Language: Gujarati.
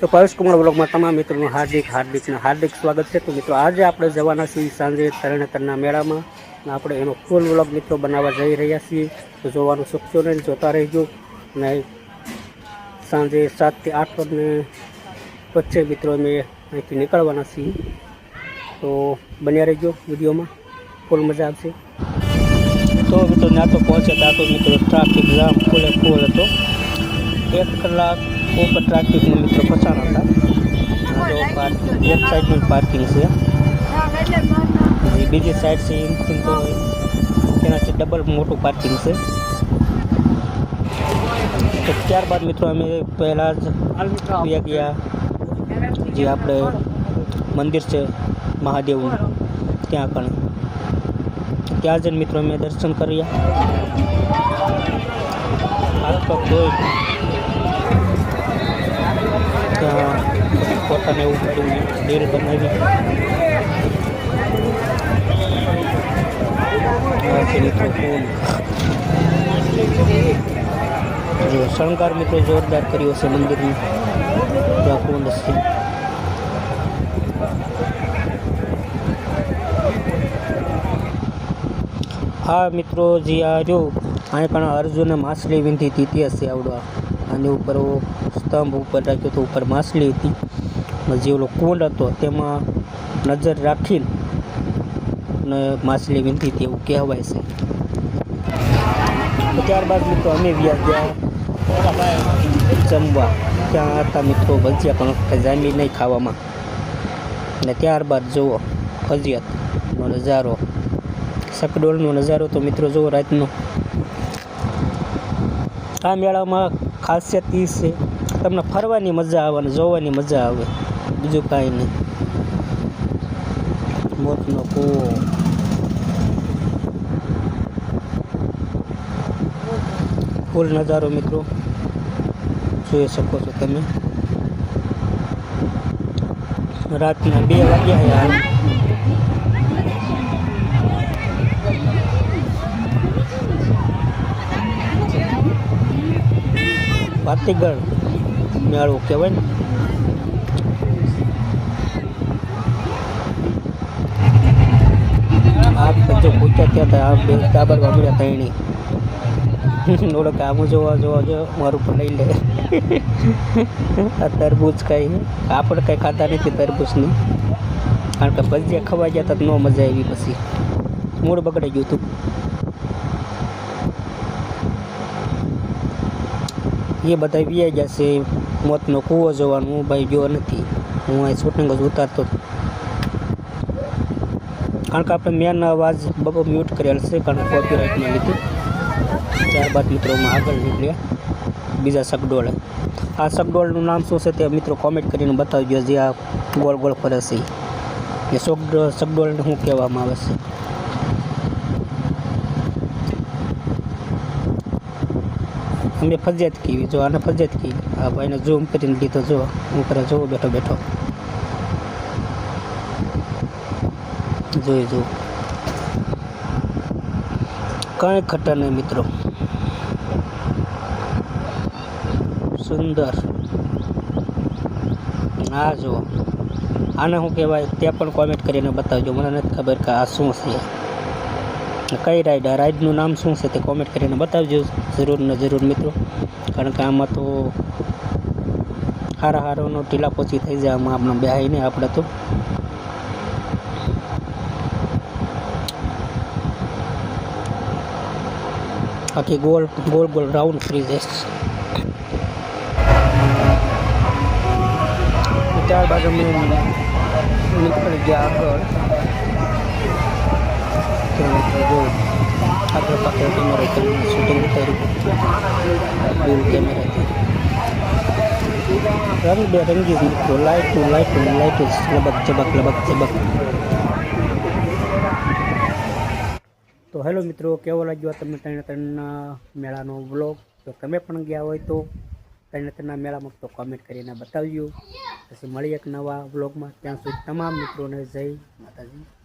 તો પરેશ કુમાર બ્લોગમાં તમામ મિત્રોનું હાર્દિક હાર્દિકને હાર્દિક સ્વાગત છે. તો મિત્રો, આજે આપણે જવાના છીએ સાંજે તરણેતરના મેળામાં આપણે એનો ફૂલ વ્લોગ મિત્રો બનાવવા જઈ રહ્યા છીએ. તો જોવાનું ચૂકશો નહીં જોતા રહેજો. અને સાંજે સાતથી આઠ વાગને વચ્ચે મિત્રો અમે અહીંથી નીકળવાના છીએ. તો બન્યા રહેજો વિડીયોમાં. ફૂલ મજા આવશે. તો મિત્રો, ત્યાં તો પહોંચ્યા ત્યાં તો મિત્રો ટ્રાફિક જામ ફૂલે ફૂલ હતો. એક કલાક ઉપર ટ્રાફિકમાં મિત્રો ફસાણા હતા આ જો પાર્ક એક સાઈડનું પાર્કિંગ છે હજી બીજી સાઈડ છે એમથી તો તેનાથી ડબલ મોટું પાર્કિંગ છે તો ત્યારબાદ મિત્રો અમે પહેલાં જ ગયા ગયા જે આપણે મંદિર છે મહાદેવનું ત્યાં કણે ત્યાં જઈને મિત્રો અમે દર્શન કર્યા હાથ પગ ધોઈ ત્યાં પોતાને એવું બધું દિલ બનાવી જો શણગાર મિત્રો જોરદાર કર્યો છે મંદિરની. ત્યાં કુંડ છે આ મિત્રો, જે આ જો અહીં પણ અર્જુને માછલી વિંધી તે હશે આવડો આ. ઉપર સ્તંભ ઉપર રાખ્યો તો ઉપર માછલી હતી. અને જે કુંડ હતો તેમાં નજર રાખીને અને માછલી વીંધી હતી એવું કહેવાય છે. ત્યારબાદ મિત્રો અમે વ્યા ગયા જમવા. ત્યાં હતા મિત્રો ભજીયા પણ જામી નહીં ખાવામાં. અને ત્યારબાદ જુઓ ફજિયાતનો નજારો. સકડોળનો નજારો તો મિત્રો જુઓ રાતનો. આ મેળામાં ખાસિયત એ છે. તમને ફરવાની મજા આવે અને જોવાની મજા આવે. બીજું કાંઈ નહીં. મોતનો કૂવો. ફૂલ નજારો મિત્રો. જોઈ શકો છો તમે. રાતના બે વાગ્યા ભાતીગઢ મેળો કહેવાય ને. આ જો પૂછ્યા ત્યાં હતા આ બે કે આમ જોવા જોવા જો મારું પણ લઈ લે. આ તરબૂચ કાંઈ આપણે કાંઈ ખાતા નથી તરબૂચની. કારણ કે ભજીયા ખવાઈ ગયા તો ન મજા આવી પછી. મૂળ બગડી ગયું હતું એ બધા વ્યાઈ જશે. મોતનો કૂવો જોવાનું, હું ભાઈ ગયો નથી. હું અહીં શૂટિંગ જ ઉતારતો હતો. કારણ કે આપણે મેન અવાજ બબો મ્યુટ કરેલ છે, કારણ કોપીરાઇટના લીધે. ત્યારબાદ મિત્રોમાં આગળ નીકળ્યા. બીજા સગડોળ. આ સગડોળનું નામ શું છે તે મિત્રો કોમેન્ટ કરીને બતાવજો, જે આ ગોળ ગોળ ફરે છે. એ સગડોળ સગડોળને શું કહેવામાં આવે છે. અમે ફરજિયાત કીધી જો આને ફરજિયાત કીધી આ ભાઈને ઝૂમ કરીને લીધો જો હું કરે જોવો બેઠો બેઠો જોઈ જો કાંઈ ખટા નહીં મિત્રો સુંદર આ જુઓ આને શું કહેવાય તે પણ કોમેન્ટ કરીને બતાવજો મને નથી ખબર કે આ શું છે ને કઈ રાઈડ, આ રાઈડનું નામ શું છે તે કોમેન્ટ કરીને બતાવજો. જરૂર ને જરૂર મિત્રો. કારણ કે આમાં તો હારા હારોનો ટીલા પોચી થઈ જાય આમાં આપણે બેહાઈને આપણે તો. આખી ગોલ ગોલ ગોલ રાઉન્ડ ફ્રી જશે ત્યારબાદ અમે નીકળી ગયા આગળ. ત્યાં જો આગળ પાછળ કેમેરો કરીને શૂટિંગ કર્યું દૂર કેમેરાથી રંગ બેરંગી મિત્રો લાઇટું લાઇટ લાઇટું લબક ચબક લબક ચબક તો હેલો મિત્રો, કેવો લાગ્યો તમને ત્રણે ત્રણના મેળાનો વ્લોગ તો તમે પણ ગયા હોય તો ત્રણે ત્રણના મેળામાં તો કોમેન્ટ કરીને બતાવજો. પછી મળીએ એક નવા વ્લોગમાં ત્યાં સુધી તમામ મિત્રોને જય માતાજી.